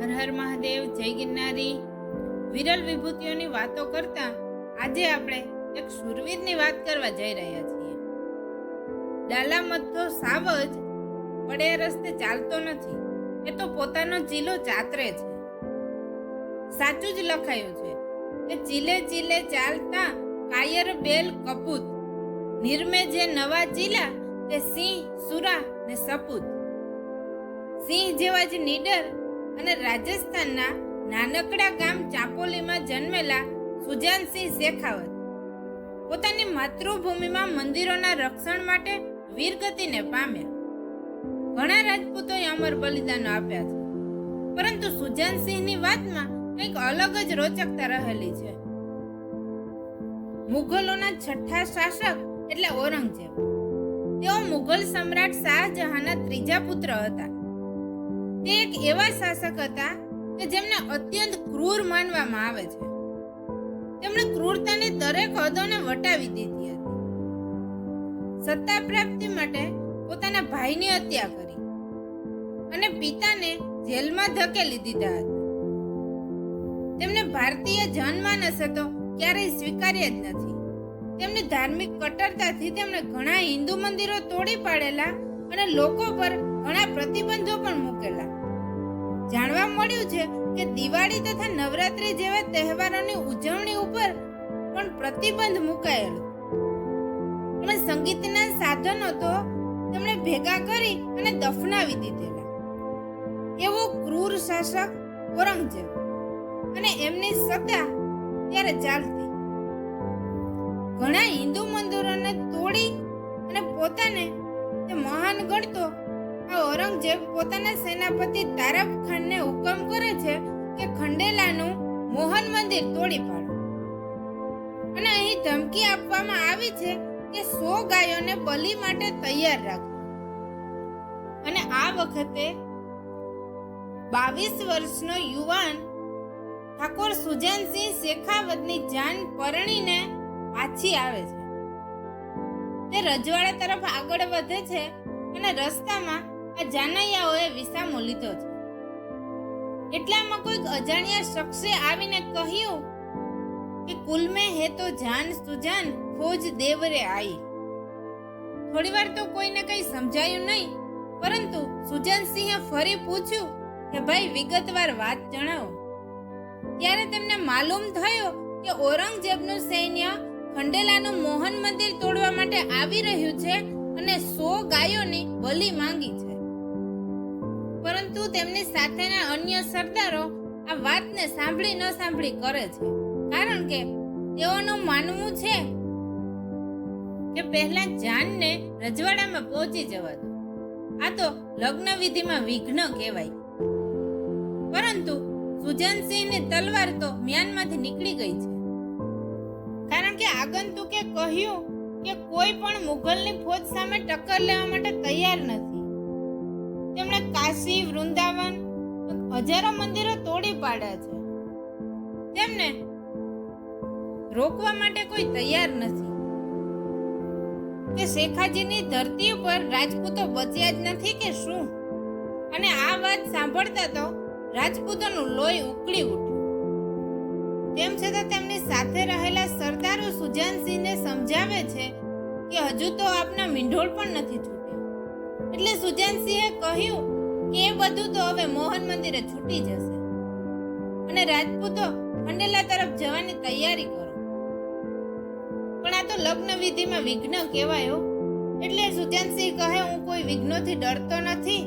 હર હર મહાદેવ, જય ગિરનારી. વિરલ વિભૂતિઓની વાતો કરતા આજે આપણે એક સુરવીરની વાત કરવા જઈ રહ્યા છીએ. ડાલા મથો સાવ જ પડે રસ્તે ચાલતો નથી, એ તો પોતાનો ચીલો ચાતરે છે. સાચું જ લખાયું છે કે ચીલે ચીલે ચાલતા કાયર બેલ કપૂત, નિર્મે જે નવા ચીલા તે સિંહ, સુરા ને સપૂત. સિંહ જેવા જ નીડર અને રાજસ્થાનના નાનકડા ગામ ચાપોલીમાં જન્મેલા સુજાનસિંહ શેખાવત. પોતાની માતૃભૂમિમાં મંદિરોના રક્ષણ માટે વીરગતિને પામ્યા. ઘણા રાજપૂતોએ અમર બલિદાનો આપ્યા છે. પરંતુ સુજાનસિંહની વાતમાં કંઈક અલગ જ રોચકતા રહેલી છે. મુઘલોના છઠ્ઠા શાસક એટલે ઔરંગઝેબ. તેઓ મુઘલ સમ્રાટ શાહજહાંના ત્રીજા પુત્ર હતા. તે એક એવા શાસક હતા કે જેમને અત્યંત ક્રૂર માનવામાં આવે છે. તેમણે ક્રૂરતાની દરેક હદોને વટાવી દીધી હતી. સત્તા પ્રાપ્તિ માટે પોતાના ભાઈની હત્યા કરી અને પિતાને જેલમાં ધકેલી દીધા હતા. તેમને ભારતીય જનમાનસ હતો, ક્યારેય સ્વીકાર્ય જ નથી. તેમની ધાર્મિક કટ્ટરતાથી તેમણે ઘણા હિન્દુ મંદિરો તોડી પાડેલા અને લોકો પર પ્રતિબંધો પણ મૂકેલા. જાણવા મળ્યું છે કે દિવાળી તથા નવરાત્રી જેવા તહેવારોની ઉજવણી ઉપર પણ પ્રતિબંધ મુકાયેલો. અને સંગીતના સાધનો તો તેમણે ભેગા કરી અને દફનાવી દીધેલા. એવો ક્રૂર શાસક ઔરંગઝેબ અને એમની સત્તા ત્યારે ચાલતી. ઘણા હિન્દુ મંદિરોને તોડી અને પોતાને તે મહાન ગણતો ઔરંગઝેબ પોતાના સેનાપતિ તારફ ખાનને હુકમ કરે છે કે ખંડેલાનું મોહન મંદિર તોડી પાડો. અને અહીં ધમકી આપવામાં આવી છે કે સો ગાયોને બલિ માટે તૈયાર રાખો. અને આ વખતે બાવીસ વર્ષનો યુવાન ઠાકોર સુજાનસિંહ શેખાવતની જાન પરણીને પાછી આવે છે. તે રજવાડા તરફ આગળ વધે છે અને રસ્તામાં આ જાનૈયાઓએ વિસામો લીધો છે. એટલામાં કોઈક અજાણ્યા શખ્સે આવીને કહ્યું કે કુલ મેં હે તો જાન સુજાન, ખોજ દેવરે આઈ. થોડીવાર તો કોઈને કંઈ સમજાયું નહીં, પરંતુ સુજનસિંહે ફરી પૂછ્યું કે ભાઈ વિગતવાર વાત જણાવો. ત્યારે તેમને માલુમ થયો કે ઔરંગઝેબનું સૈન્ય ખંડેલાનું મોહન મંદિર તોડવા માટે આવી રહ્યું છે અને સો ગાયોની બલિ માંગી છે. પરંતુ તેમની સાથેના અન્ય સરદારો આ વાતને સાંભળી ન સાંભળી કરે છે. કારણ કે તેઓનું માનવું છે કે પહેલા જાનને રજવાડામાં પહોંચી જવા દો આ તો લગ્ન વિધિમાં વિઘ્ન કહેવાય. પરંતુ સુજનસિંહની તલવાર તો મ્યાનમાંથી નીકળી ગઈ છે. કારણ કે આગંતુકે કહ્યું કે કોઈ પણ મુઘલની ફોજ સામે ટક્કર લેવા માટે તૈયાર નથી. વૃંદાવન હજારો મંદિરો તોડી પાડ્યા છે. તેમને રોકવા માટે કોઈ તૈયાર નથી. કે શેખાજીની ધરતી ઉપર રાજપૂતો બચ્યા જ નથી કે શું? અને આ વાત સાંભળતા તો રાજપૂતોનું લોહી ઉકળી ઉઠ્યું. તેમ છતાં તેમની સાથે રહેલા સરદારો સુજાનસિંહને સમજાવે છે કે હજુ તો આપના મીંઢોળ પણ નથી છૂટ્યો. એટલે સુજાનસિંહે કહ્યું કે એ બધું તો હવે મોહન મંદિરે છૂટી જશે. અને રાજપૂતો ખંડેલા તરફ જવાની તૈયારી કરો. પણ આ તો લગ્ન વિધિમાં વિઘ્ન કહેવાયો એટલે સુજાનસિંહ કહે, હું કોઈ વિઘ્નોથી ડરતો નથી.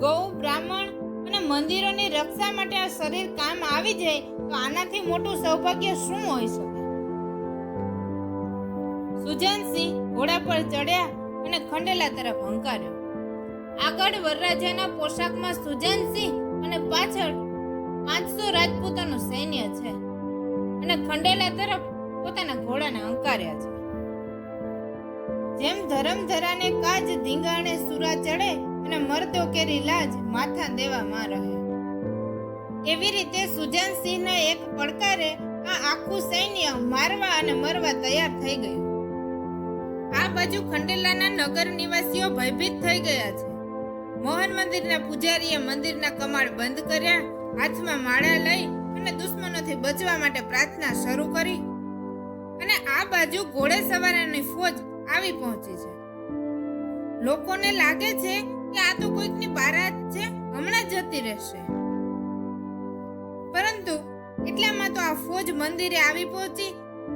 ગૌ, બ્રાહ્મણ અને મંદિરોની રક્ષા માટે આ શરીર કામ આવી જાય, તો આનાથી મોટું સૌભાગ્ય શું હોઈ શકે? સુજાનસિંહ ઘોડા પર ચડ્યા અને ખંડેલા તરફ હંકાર્યો. આગળ વરરાજાના પોશાકમાં સુજાનસિંહ અને પાછળ પાંચસો રાજપૂતોનું સૈન્ય છે. અને ખંડેલા તરફ પોતાના ઘોડાને હંકાર્યા છે. જેમ ધરમધરાને કાજ ધીંગાણે સુરા ચડે અને મરદો કેરી લાજ માથા દેવામાં રહે. એવી રીતે સુજાનસિંહના એક પડકારે આ આખું સૈન્ય મારવા અને મરવા તૈયાર થઈ ગયું. આ બાજુ ખંડેલાના નગર નિવાસીઓ ભયભીત થઈ ગયા છે. મોહન મંદિરના પૂજારીએ મંદિરના કમાડ બંધ કર્યા, હાથમાં માળા લઈ અને દુશ્મનોથી બચવા માટે પ્રાર્થના શરૂ કરી. અને આ બાજુ ઘોડે સવારાની ફોજ આવી પહોંચી છે. લોકોને લાગે છે કે આ તો કોઈકની બારાત છે, હમણાં જતી રહેશે. પરંતુ એટલામાં તો આ ફોજ મંદિરે આવી પહોંચી,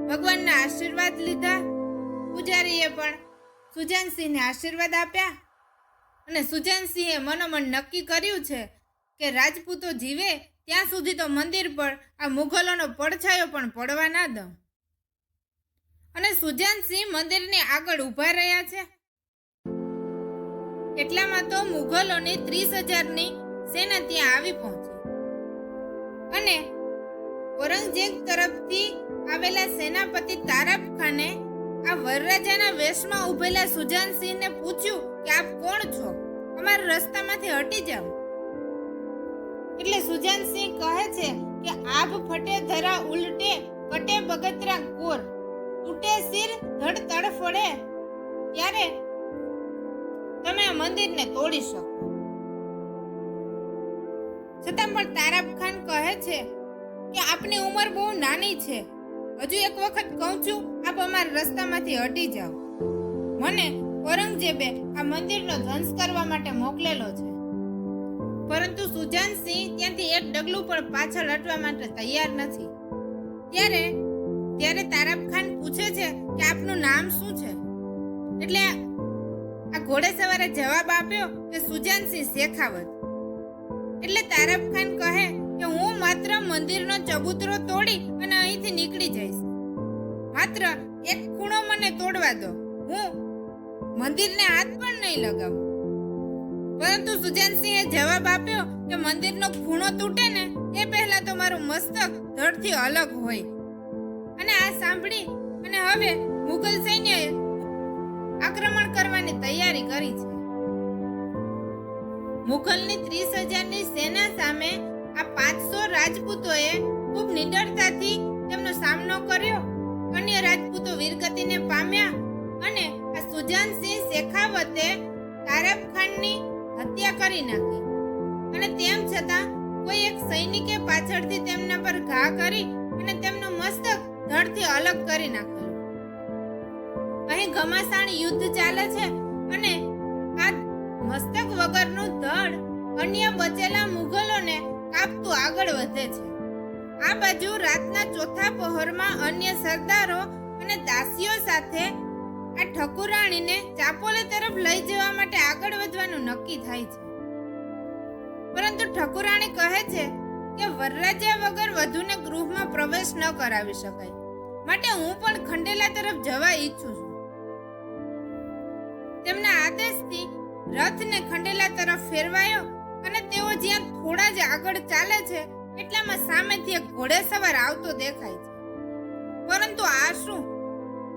ભગવાનના આશીર્વાદ લીધા. પૂજારીએ પણ સુજાનસિંહને આશીર્વાદ આપ્યા. અને સુજનસિંહે મનોમન નક્કી કર્યું છે કે રાજપૂતો જીવે ત્યાં સુધી તો મંદિર પર આ મુઘલોનો પડછાયો પણ પડવા ના દઉં. અને સુજાનસિંહ મંદિરની આગળ ઊભા રહ્યા છે. એટલામાં તો મુઘલોની ત્રીસ હજારની સેના ત્યાં આવી પહોંચી. અને ઔરંગઝેબ તરફથી આવેલા સેનાપતિ તારાબ ખાને આ વરરાજાના વેશમાં ઉભેલા સુજાનસિંહને પૂછ્યું કે આપ કોણ છો? અમારા રસ્તામાંથી હટી જાઓ. એટલે સુજાનસિંહ કહે છે કે આભ ફટે, ધરા ઉલટે, કટે બગતરા કોર તૂટે સિર ધડ તડફડે ત્યારે તમે આ મંદિરને તોડી શકો. છતાં પણ તારાબ ખાન કહે છે કે આપની ઉંમર બહુ નાની છે. હજુ એક વખત કહું છું, આપ અમારા રસ્તામાંથી હટી જાઓ. મને ઔરંગઝેબે આ મંદિરનો ધ્વંસ કરવા માટે મોકલેલો છે. પરંતુ સુજાનસિંહ ત્યાંથી એક ડગલું પણ પાછળ હટવા માટે તૈયાર નથી. ત્યારે ત્યારે તારાબ ખાન પૂછે છે કે આપનું નામ શું છે? એટલે આ ઘોડે સવારે જવાબ આપ્યો કે સુજાનસિંહ શેખાવત. એટલે તારાબ ખાન કહે કે હું માત્ર મંદિરનો ચબૂતરો તોડી અને અહીંથી નીકળી જઈશ. માત્ર એક ખૂણો મને તોડવા દો. હું મંદિરને હાથ પણ નહીં લગાવું. પરંતુ સુજાનસિંહે જવાબ આપ્યો કે મંદિરનો ખૂણો તૂટે ને એ પહેલા તો મારું મસ્તક ધડથી અલગ હોય. અને આ સાંભળી અને હવે મુઘલ સૈન્યએ આક્રમણ કરવાની તૈયારી કરી છે. મુઘલની ત્રીસ હજારની સેના સામે આ પાંચસો રાજપૂતોએ ખૂબ નિડરતાથી તેમનો સામનો કર્યો. અન્ય રાજપૂતો વીરગતિને પામ્યા અને આ સુજાનસિંહ શેખાવતે તારબ ખાનની હત્યા કરી નાખી. અને તેમ છતાં કોઈ એક સૈનિકે પાછળથી તેમના પર ઘા કરી અને તેમનું મસ્તક ધડથી અલગ કરી નાખ્યો અહીં ઘમાસાણ યુદ્ધ ચાલે છે અને આ મસ્તક વગરનું ધડ અન્ય બચેલા મુઘલોને કાપતું આગળ વધે છે. આ બાજુ રાતના ચોથા પહોરમાં અન્ય સરદારો અને દાસીઓ સાથે આ ઠકુરાણીને ચાપોલે તરફ લઈ જવા માટે આગળ વધવાનું નક્કી થાય છે. પરંતુ ઠકુરાણી કહે છે કે વરરાજા વગર વધુને ગૃહમાં પ્રવેશ ન કરાવી શકાય. માટે હું પણ ખંડેલા તરફ જવા ઈચ્છું છું. તેમના આદેશથી રથને ખંડેલા તરફ ફેરવાયો અને તેઓ જ્યાં થોડા જ આગળ ચાલે છે, એટલામાં સામેથી એક ઘોડેસવાર આવતો દેખાય છે. પરંતુ આ શું?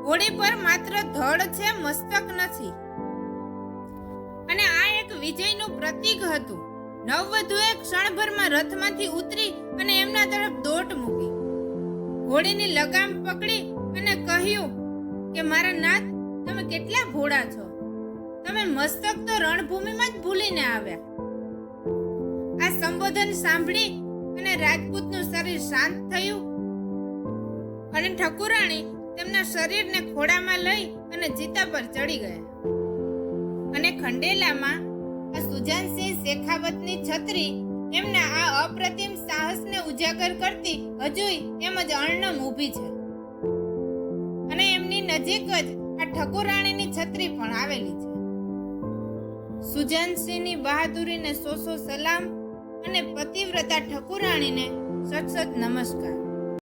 ઘોડી પર માત્ર ધડ છે, મસ્તક નથી. અને આ એક વિજયનું પ્રતીક હતું. નવવધુએ ક્ષણભરમાં રથમાંથી ઉતરી અને એમના તરફ દોટ મૂકી. ઘોડીની લગામ પકડી અને કહ્યું કે, મારા નાથ, તમે કેટલા ભોળા છો. તમે મસ્તક તો રણભૂમિમાં જ ભૂલીને આવ્યા. સંબોધન સાંભળી અને રાજપૂતનું શરીર શાંત થયું. અને ઠકુરાણી તેમના શરીરને ખોળામાં લઈ અને જીતા પર ચડી ગયા. અને ખંડેલામાં આ સુજાનસિંહ શેખાવતની છત્રી એમના આ અપ્રતિમ સાહસને ઉજાગર કરતી હજુય એમ જ અણનમ ઊભી છે. અને એમની નજીક જ આ ઠકુરાણીની છત્રી પણ આવેલી છે. સુજાનસિંહની બહાદુરીને સો સો સલામ અને પતિવ્રતા ઠકુરાણીને સત સત નમસ્કાર.